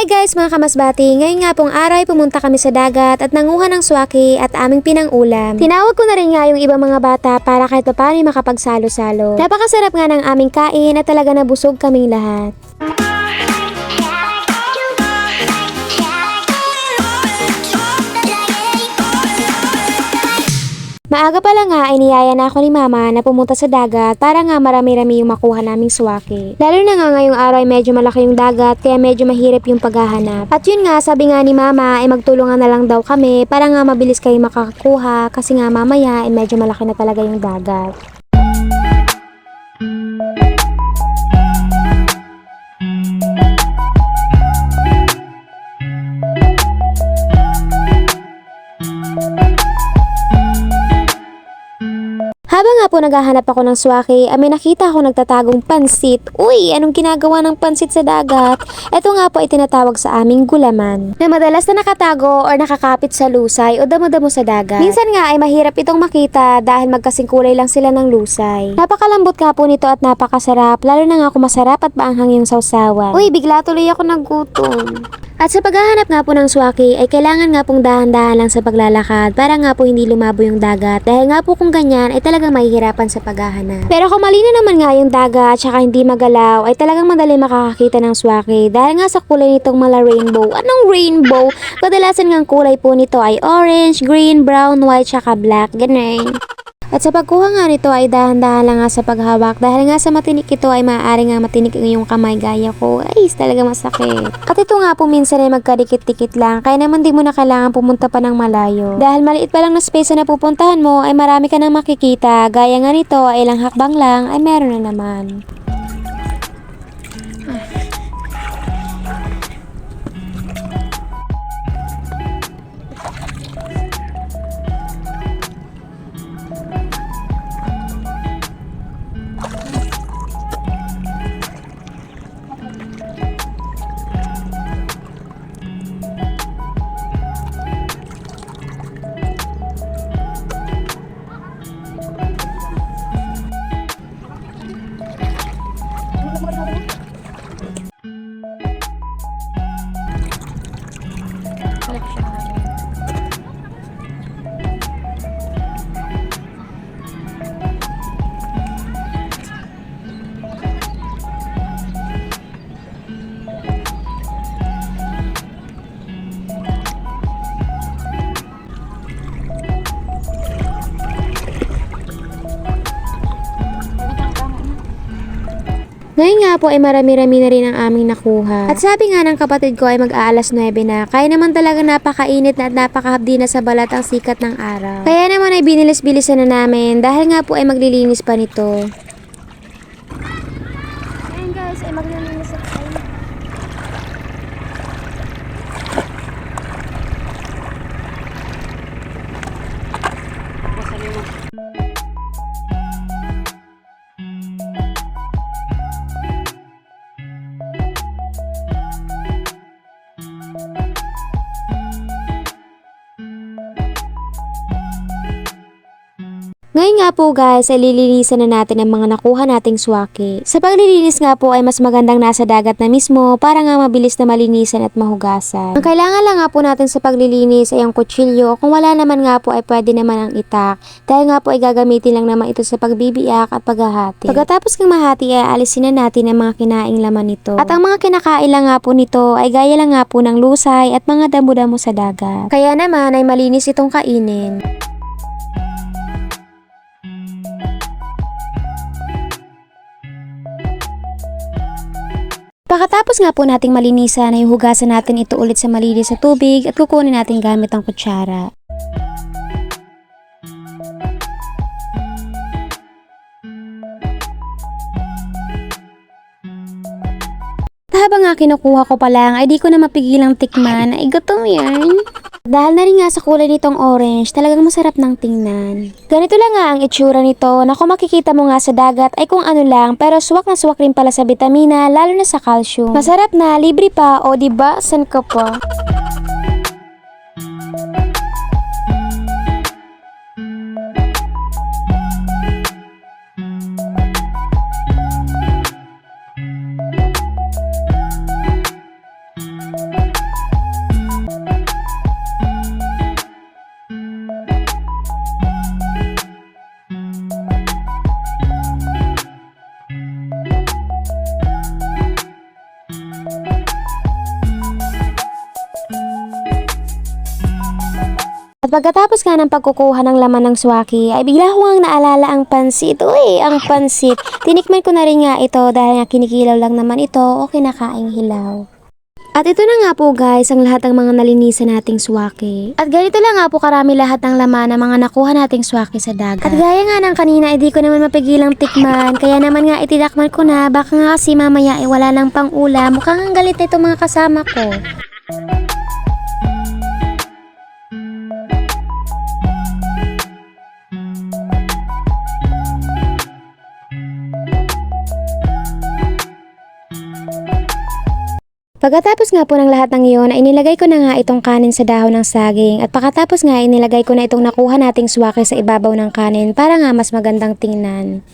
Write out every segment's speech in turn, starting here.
Hi guys mga kamasbati, ngayon nga pong araw ay pumunta kami sa dagat at nanguha ng swaki at aming pinangulam. Tinawag ko na rin nga yung ibang mga bata para kahit pa paano makapagsalo-salo. Napakasarap nga ng aming kain at talaga nabusog kaming lahat. Maaga pa lang nga ay niyaya na ako ni mama na pumunta sa dagat para nga marami-rami yung makuha naming swaki. Lalo na nga ngayong araw ay medyo malaki yung dagat kaya medyo mahirap yung paghahanap. At yun nga sabi nga ni mama ay magtulungan na lang daw kami para nga mabilis kayo makakakuha kasi nga mamaya ay medyo malaki na talaga yung dagat. Po naghahanap ako ng swaki, ay may nakita ako nagtatagong pansit. Uy, anong ginagawa ng pansit sa dagat? Ito nga po ay tinatawag sa aming gulaman. Na madalas na nakatago or nakakapit sa lusay o damo-damo sa dagat. Minsan nga ay mahirap itong makita dahil magkasing kulay lang sila ng lusay. Napakalambot nga po nito at napakasarap, lalo na nga kung masarap at maanghang yung sausawan. Uy, bigla tuloy ako nagutom. At sa paghahanap nga po ng swaki ay kailangan nga pong dahan-dahan lang sa paglalakad para nga po hindi lumabo yung dagat dahil nga po kung ganyan ay talagang mahihirapan sa paghahanap. Pero kung malino naman nga yung dagat at saka hindi magalaw ay talagang madali makakakita ng swaki dahil nga sa kulay nitong mala rainbow. Anong rainbow? Kadalasan nga ang kulay po nito ay orange, green, brown, white, saka black. Ganun. At sa pagkuha nga nito ay dahan-dahan lang nga sa paghawak dahil nga sa matinik ito ay maaari nga matinik ang iyong kamay gaya ko. Ay, talaga masakit. At ito nga po minsan ay magkadikit-dikit lang kaya naman di mo na kailangan pumunta pa ng malayo. Dahil maliit pa lang na space na napupuntahan mo ay marami ka nang makikita. Gaya nga nito ay ilang hakbang lang ay meron na naman. reflection Ngayon nga po ay marami-rami na rin ang aming nakuha. At sabi nga ng kapatid ko ay mag-aalas 9 na. Kaya naman talaga napakainit na at napakahapdi na sa balat ang sikat ng araw. Kaya naman ay binilis-bilisan na namin dahil nga po ay maglilinis pa nito. Po guys, ay lilinisan na natin ang mga nakuha nating swaki. Sa paglilinis nga po ay mas magandang nasa dagat na mismo para nga mabilis na malinisan at mahugasan. Ang kailangan lang nga po natin sa paglilinis ay ang kutsilyo. Kung wala naman nga po ay pwede naman ang itak. Dahil nga po ay gagamitin lang naman ito sa pagbibiyak at paghahati. Pagkatapos kang mahati ay alisin na natin ang mga kinaing laman nito. At ang mga kinakain lang nga po nito ay gaya lang nga po ng lusay at mga damo-damo sa dagat. Kaya naman ay malinis itong kainin. Pagkatapos nga po nating malinisan ay hugasan natin ito ulit sa malinis sa tubig at kukunin natin gamit ang kutsara. At habang nga kinukuha ko pa lang ay di ko na mapigilang tikman ay gutom yan. Dahil na rin nga sa kulay nitong orange, talagang masarap ng tingnan. Ganito lang nga ang itsura nito na kung makikita mo nga sa dagat ay kung ano lang pero suwak na suwak rin pala sa vitamina lalo na sa calcium. Masarap na, libre pa o di ba san ka pa? At pagkatapos nga ng pagkukuha ng laman ng swaki, ay bigla ko nga naalala ang pansit. Uy, ang pansit. Tinikman ko na rin nga ito dahil nga kinikilaw lang naman ito o kinakaing hilaw. At ito na nga po guys ang lahat ng mga nalinisan nating swaki. At ganito lang nga po karami lahat ng laman ng mga nakuha nating swaki sa dagat. At gaya nga ng kanina, hindi ko naman mapigilang tikman. Kaya naman nga itinakman ko na, baka nga kasi mamaya ay wala lang pang ulam. Mukhang ang galit na itong mga kasama ko. Pagkatapos nga po ng lahat ng iyon, ay inilagay ko na nga itong kanin sa dahon ng saging at pagkatapos nga inilagay ko na itong nakuha nating swaki sa ibabaw ng kanin para nga mas magandang tingnan.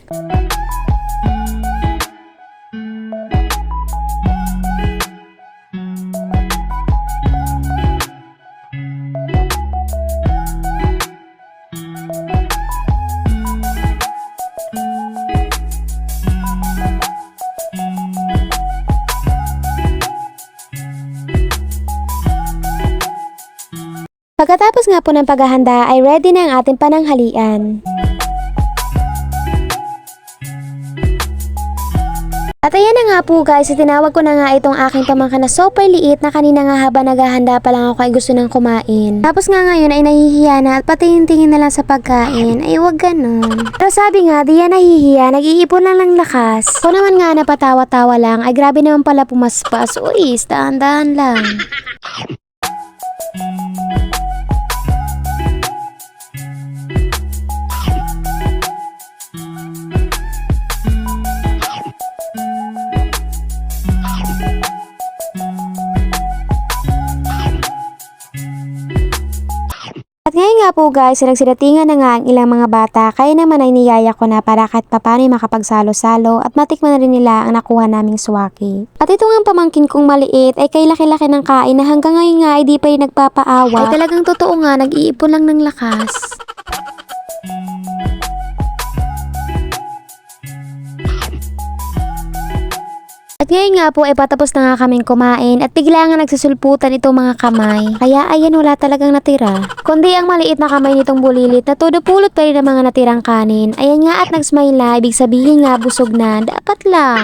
Pagkatapos nga po ng paghahanda ay ready na ang ating pananghalian. At ayan na nga po guys, itinawag ko na nga itong aking pamangkin na super liit na kanina nga habang naghahanda pa lang ako ay gusto nang kumain. Tapos nga ngayon ay nahihiya na at patingin-tingin na lang sa pagkain. Ay wag ganun. Pero sabi nga, di yan nahihiya, nag-iipon lang ng lakas. Ako naman nga napatawa-tawa lang, ay grabe naman pala pumaspas. Uy, dahan-dahan lang. Nga po guys, nagsidatingan na nga ang ilang mga bata, kaya naman ay niyaya ko na para kahit papano ay makapagsalo-salo at matikman na rin nila ang nakuha naming swaki. At ito nga ang pamangkin kong maliit ay kay laki-laki ng kain na hanggang ngayon nga ay di pa rin nagpapaawa. Ay talagang totoo nga, nag-iipon lang ng lakas. At ngayon nga po ay patapos na nga kaming kumain at bigla nga nagsusulputan itong mga kamay. Kaya ayan wala talagang natira. Kundi ang maliit na kamay nitong bulilit na todo pulot pa rin ang mga natirang kanin. Ayan nga at nag-smile na, ibig sabihin nga busog na. Dapat lang.